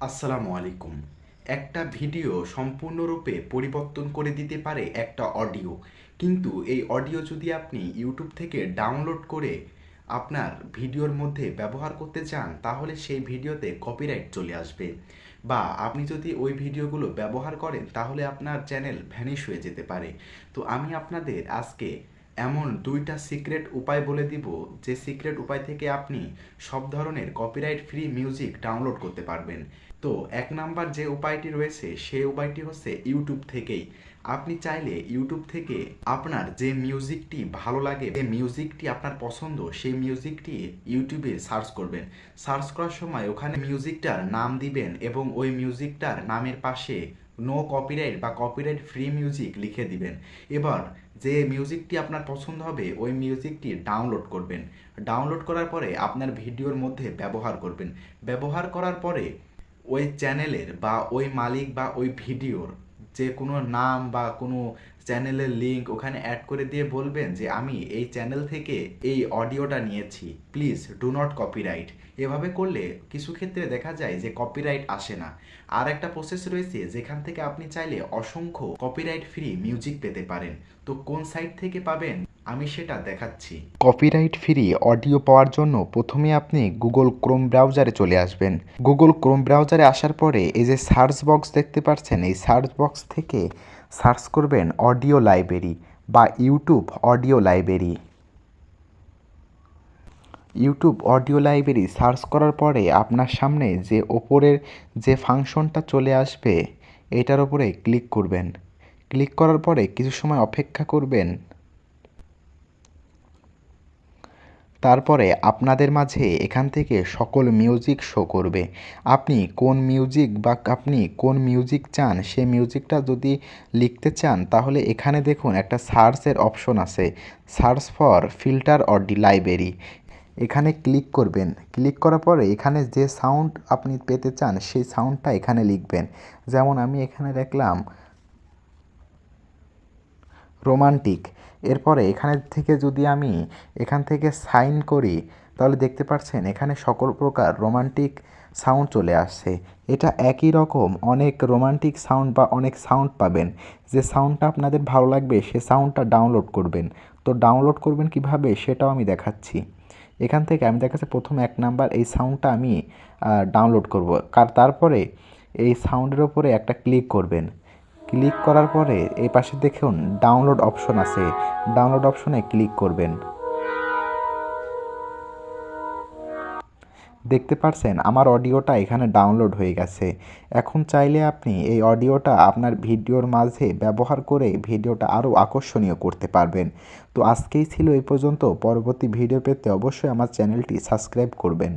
আসসালামু আলাইকুম। একটা ভিডিও সম্পূর্ণরূপে পরিবর্তন করে দিতে পারে একটা অডিও। কিন্তু এই অডিও যদি আপনি ইউটিউব থেকে ডাউনলোড করে আপনার ভিডিওর মধ্যে ব্যবহার করতে চান, তাহলে সেই ভিডিওতে কপিরাইট চলে আসবে। বা আপনি যদি ওই ভিডিওগুলো ব্যবহার করেন, তাহলে আপনার চ্যানেল ভ্যানিশ হয়ে যেতে পারে। তো আমি আপনাদের আজকে এমন দুইটা সিক্রেট উপায় বলে দিব যে সিক্রেট উপায় থেকে আপনি সব ধরনের কপিরাইট ফ্রি মিউজিক ডাউনলোড করতে পারবেন। তো এক নাম্বার যে উপায়টি রয়েছে সেই উপায়টি হচ্ছে ইউটিউব থেকেই। আপনি চাইলে ইউটিউব থেকে আপনার যে মিউজিকটি ভালো লাগে, যে মিউজিকটি আপনার পছন্দ, সেই মিউজিকটি ইউটিউবে সার্চ করবেন। সার্চ করার সময় ওখানে মিউজিকটার নাম দিবেন এবং ওই মিউজিকটার নামের পাশে নো কপিরাইট বা কপিরাইট ফ্রি মিউজিক লিখে দিবেন। এবার যে মিউজিকটি আপনার পছন্দ হবে, ওই মিউজিকটি ডাউনলোড করবেন। ডাউনলোড করার পরে আপনার ভিডিওর মধ্যে ব্যবহার করবেন। ব্যবহার করার পরে ওই চ্যানেলের বা ওই মালিক বা ওই ভিডিওর যে কোনো নাম বা কোনো চ্যানেলের লিঙ্ক ওখানে অ্যাড করে দিয়ে বলবেন যে আমি এই চ্যানেল থেকে এই অডিওটা নিয়েছি। প্লিজ ডু নট কপিরাইট এভাবে করলে কিছু ক্ষেত্রে দেখা যায় যে কপিরাইট আসে না। আর একটা প্রসেস রয়েছে, যেখান থেকে আপনি চাইলে অসংখ্য কপিরাইট ফ্রি মিউজিক পেতে পারেন। তো কোন সাইট থেকে পাবেন? আমি সেটা দেখাচ্ছি। কপিরাইট ফ্রি অডিও পাওয়ার জন্য প্রথমে আপনি গুগল ক্রোম ব্রাউজারে চলে আসবেন। গুগল ক্রোম ব্রাউজারে আসার পরে এই যে সার্চ বক্স দেখতে পাচ্ছেন, এই সার্চ বক্স থেকে সার্চ করবেন অডিও লাইব্রেরি বা YouTube audio library. YouTube audio library search করার পরে আপনার সামনে যে ওপরের যে ফাংশনটা চলে আসবে, এটার ওপরে ক্লিক করবেন। ক্লিক করার পরে কিছু সময় অপেক্ষা করবেন। তারপরে আপনাদের মাঝে এখান থেকে সকল মিউজিক শো করবে। আপনি কোন মিউজিক বা আপনি কোন মিউজিক চান, সে মিউজিকটা যদি লিখতে চান, তাহলে এখানে দেখুন একটা সার্চের অপশন আছে। Search for filter or the library. এখানে ক্লিক করবেন। ক্লিক করার পরে এখানে যে সাউন্ড আপনি পেতে চান, সেই সাউন্ডটা এখানে লিখবেন। যেমন আমি এখানে লিখলাম রোমান্টিক এরপরে এখানে থেকে যদি আমি এখান থেকে সাইন করি, তাহলে দেখতে পাচ্ছেন এখানে সকল প্রকার রোমান্টিক সাউন্ড চলে আসছে। এটা একই রকম অনেক রোমান্টিক সাউন্ড বা অনেক সাউন্ড পাবেন। যে সাউন্ডটা আপনাদের ভালো লাগবে, সে সাউন্ডটা ডাউনলোড করবেন। তো ডাউনলোড করবেন কীভাবে সেটাও আমি দেখাচ্ছি। এখান থেকে আমি দেখাচ্ছি প্রথম এক নাম্বার এই সাউন্ডটা আমি ডাউনলোড করব। কার, তারপরে এই সাউন্ডের ওপরে একটা ক্লিক করবেন। ক্লিক করার পরে এই পাশে দেখুন ডাউনলোড অপশন আছে। ডাউনলোড অপশনে ক্লিক করবেন। দেখতে পারছেন আমার অডিওটা এখানে ডাউনলোড হয়ে গেছে। এখন চাইলে আপনি এই অডিওটা আপনার ভিডিওর মাঝে ব্যবহার করে ভিডিওটা আরও আকর্ষণীয় করতে পারবেন। তো আজকেই ছিল এই পর্যন্ত। পরবর্তী ভিডিও পেতে অবশ্যই আমার চ্যানেলটি সাবস্ক্রাইব করবেন।